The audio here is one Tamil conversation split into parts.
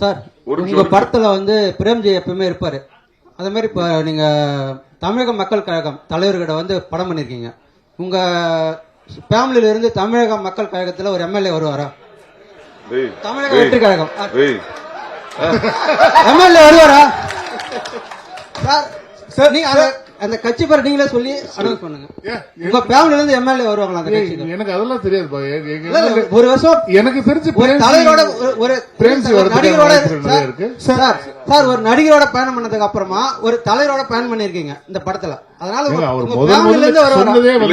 சார் உங்க படத்துல வந்து பிரேம்ஜி எப்பவுமே இருப்பாரு. அதே மாதிரி இப்ப நீங்க தமிழக மக்கள் கழகம் தலைவர்கிட்ட வந்து படம் பண்ணிருக்கீங்க. உங்க ஃபேமிலில இருந்து தமிழக மக்கள் கழகத்துல ஒரு எம்எல்ஏ வருவாரா? தமிழக வெற்றி கழகம். எம்எல்ஏ வருவாரா? சார் சார் நீங்க அந்த- கட்சி பேர் நீங்களே சொல்லி அனௌன்ஸ் பண்ணுங்க. உங்க ஃபேமிலில இருந்து எம்எல்ஏ வருவாங்களா அந்த கட்சிக்கு எனக்கு அதெல்லாம் தெரியாதுப்பா. இல்ல, ஒரு வருஷம் எனக்கு தெரிஞ்சு ஒரு தலைவரோட ஒரு- நடிகரோட சார், ஒரு நடிகரோட பயணம் பண்ணதுக்கு அப்புறமா ஒரு தலைவரோட பயணம் பண்ணிருக்கீங்க இந்த படத்துல. அதனால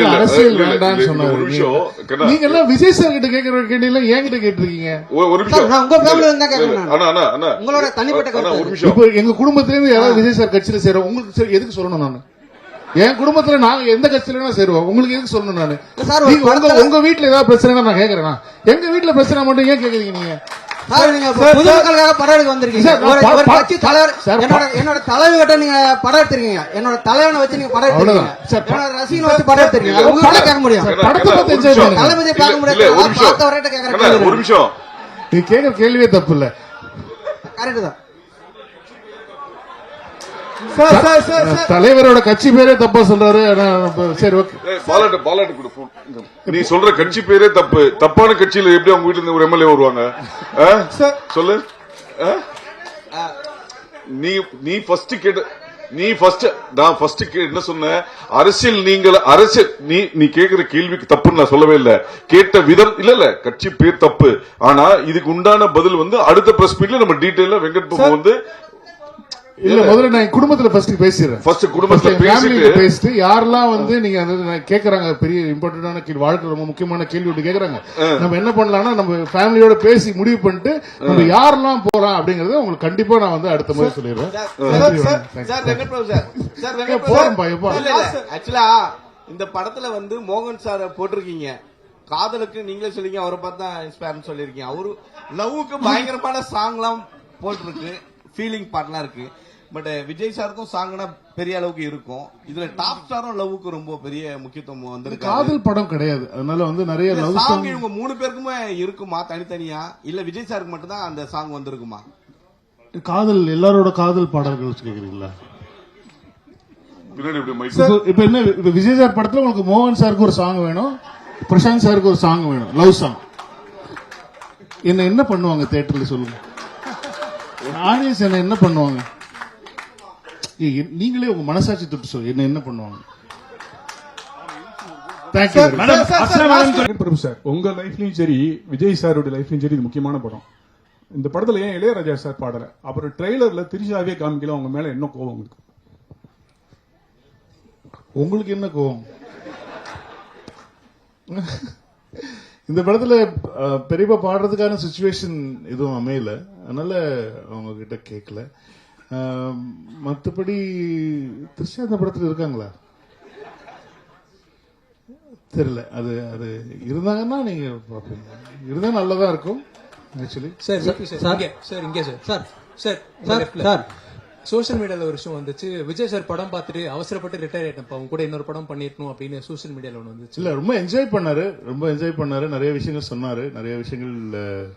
அரசியல் கண்ணா. நீங்க எல்லாம் விஜய் சார் கிட்ட கேட்கிற கேள்வி என்கிட்ட கேட்டிருக்கீங்க. ஒரு- நிமிஷம். உங்க family ல இருந்தா அண்ணா. உங்களோட தனிப்பட்ட எங்க குடும்பத்துல இருந்து யாராவது விஜய் சார் கட்சியில சேரும் உங்களுக்கு சரி, எதுக்கு சொல்லணும் நானு? என் குடும்பத்துல நாங்க எந்த கட்சியில சேருவோம். உங்களுக்கு எதுக்கு சொல்லணும் நானு? சார், உங்க உங்க வீட்ல ஏதாவது பிரச்சனை நான் கேக்குறேனா? எங்க வீட்ல பிரச்சனை மட்டும் ஏன் கேக்குறீங்க நீங்க? என்னோட என்னோட தலைவர்கிட்ட நீங்க படம் எடுத்திருக்கீங்க. என்னோட தலைவனை வச்சு நீங்க படம் எடுத்திருக்கீங்க. என்னோட ரசிகனை வச்சு படம் எடுத்திருக்கீங்க. இல்ல, உங்க கிட்ட கேட்க முடியும். தளபதியை பார்க்க இல்ல, முடியாது. ஒரு நிமிஷம். கேட்கற நீ கேக்குற கேள்வியே தப்பு இல்ல. கரெக்ட் தான். தலைவரோட கட்சி பேரே தப்பா சொல்றாரு. ஆனா, இப்ப சரி ஓகே. ஏய், பாலாட்டு பாலாட்டு கொடு phone. நீ சொல்ற கட்சி பேரே தப்பு. தப்பான கட்சியில எப்படி அவங்க வீட்டுல இருந்து ஒரு எம்எல்ஏ வருவாங்க? சொல்லு? நீ நீ ஃபர்ஸ்ட் கேட்ட நீ ஃபர்ஸ்ட் நான் ஃபர்ஸ்ட் என்ன சொன்னேன் அரசியல் நீங்கள் அரசியல் நீ நீ கேக்குற கேள்விக்கு தப்புன்னு நான் சொல்லவே இல்ல. கேட்ட விதம் இல்ல இல்ல கட்சி பேர் தப்பு. ஆனா இதுக்கு உண்டான பதில் வந்து அடுத்த பிரஸ் மீட்ல நம்ம டீடைலா வெங்கட் பிரபு வந்து இல்ல முதல்ல நான் என் குடும்பத்துல ஃபர்ஸ்ட் பேசிடுறேன். ஃபர்ஸ்ட் குடும்பத்துல பேசிட்டு பேசிட்டு யாரெல்லாம் வந்து நீங்க கேக்குறாங்க பெரிய இம்பார்ட்டன்டான கேள்வி வாழ்க்கை ரொம்ப முக்கியமான கேள்வி ஒன்று கேக்குறாங்க. நம்ம என்ன பண்ணலாம்னா நம்ம ஃபேமிலியோட பேசி முடிவு பண்ணிட்டு நம்ம யாரெல்லாம் போறோம் அப்படிங்கறத உங்களுக்கு கண்டிப்பா நான் வந்து அடுத்த முறை சொல்லிடுறேன். சார். சார் ஆக்சுவலா இந்த படத்துல வந்து மோகன் சார் போட்டிருக்கீங்க. காதலுக்கு நீங்களே சொல்லிங்க அவரை பார்த்தா இன்ஸ்பயர்னு சொல்லிருக்கீங்க அவரு லவ்வுக்கு பயங்கரமான சாங்லாம் போட்டிருக்கு. ஃபீலிங் பாட்லாம் இருக்கு. பட் விஜய் சாருக்கும் சாங்னா பெரிய அளவுக்கு இருக்கும். இதுல டாப் ஸ்டாரும் லவ்வுக்கு ரொம்ப பெரிய முக்கியத்துவம் வந்திருக்கு காதல் படம் கிடையாது. அதனால வந்து நிறைய லவ் சாங் சாங் இவங்க மூணு பேருக்குமே இருக்குமா தனித்தனியா? இல்ல விஜய் சாருக்கு மட்டும் தான் அந்த சாங் வந்திருக்குமா? காதல் எல்லாரோட காதல் பாடல்கள் கேக்குறீங்களா இப்போ இப்போ என்ன இப்போ விஜய் சார் படத்துல உங்களுக்கு மோகன் சாருக்கு ஒரு சாங் வேணும் பிரசாந்த் சாருக்கு ஒரு சாங் வேணும் லவ் சாங் என்ன என்ன பண்ணுவாங்க தியேட்டர்ல சொல்லுங்க. ஆடியன்ஸ் என்ன என்ன பண்ணுவாங்க? நீங்களே உங்க மனசாட்சி தொட்டு சொல்லுங்க என்ன என்ன பண்ணுவாங்க? உங்க லைஃப்லயும் சரி விஜய் சாரோட லைஃப்லயும் சரி இது முக்கியமான படம். இந்த படத்துல ஏன் இளையராஜா சார் பாடல? அப்புறம் ட்ரெய்லர்ல திரிஷாவே காமிக்கல அவங்க மேல என்ன கோவம் உங்களுக்கு? உங்களுக்கு என்ன கோவம்? இந்த படத்துல பெரியப்பா பாடுறதுக்கான சுச்சுவேஷன் எதுவும் அமையல. அதனால அவங்க கிட்ட கேட்கல மத்தபடி திருஷ்யா இந்த படத்துல இருக்காங்களா? தெரியல. அது அது இருந்தாங்கன்னா நீங்க பாப்பீங்க இருந்தா நல்லதா இருக்கும் ஆக்சுவலி சார் சார் சார் இங்கே sir sir sir sir sir social மீடியால ஒரு விஷயம் வந்துச்சு. விஜய் சார் படம் பார்த்துட்டு அவசரப்பட்டு ரிட்டையர் ஆயிட்டேன் அவங்க கூட இன்னொரு படம் பண்ணிருக்கணும் அப்படின்னு சோஷியல் மீடியால ஒன்று வந்துச்சு. இல்ல ரொம்ப என்ஜாய் பண்ணாரு. ரொம்ப என்ஜாய் பண்ணாரு. நிறைய விஷயங்கள் சொன்னாரு. நிறைய விஷயங்கள்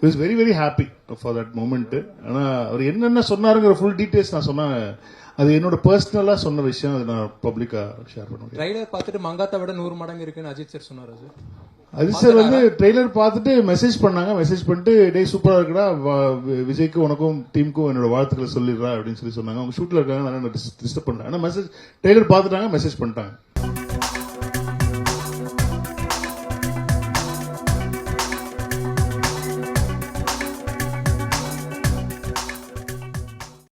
is very very happy for that moment ஆனா அவர் என்னென்ன சொன்னாருங்கிற ஃபுல் டீடைல்ஸ் நான் சொன்னேன் அது என்னோட பர்சனலா சொன்ன விஷயம். அதை நான் பப்ளிக்கா ஷேர் பண்ண முடியும் ட்ரைலர் பார்த்துட்டு மங்காத்தை விட நூறு மடங்கு இருக்குன்னு அஜித் சார் சொன்னாரு சார் வந்து ட்ரெய்லர் பார்த்துட்டு மெசேஜ் பண்ணாங்க. மெசேஜ் பண்ணிட்டு டே சூப்பரா இருக்குடா. வா- வி- விஜய்க்கும் உனக்கும் டீமுக்கும் என்னோட வாழ்த்துக்களை சொல்லிடுறா அப்படின்னு சொல்லி சொன்னாங்க. அவங்க ஷூட்ல இருக்காங்க. நான் டிஸ்டர்ப் பண்ணேன் ஆனா மெசேஜ் ட்ரெய்லர் பார்த்துட்டாங்க மெசேஜ் பண்ணிட்டாங்க.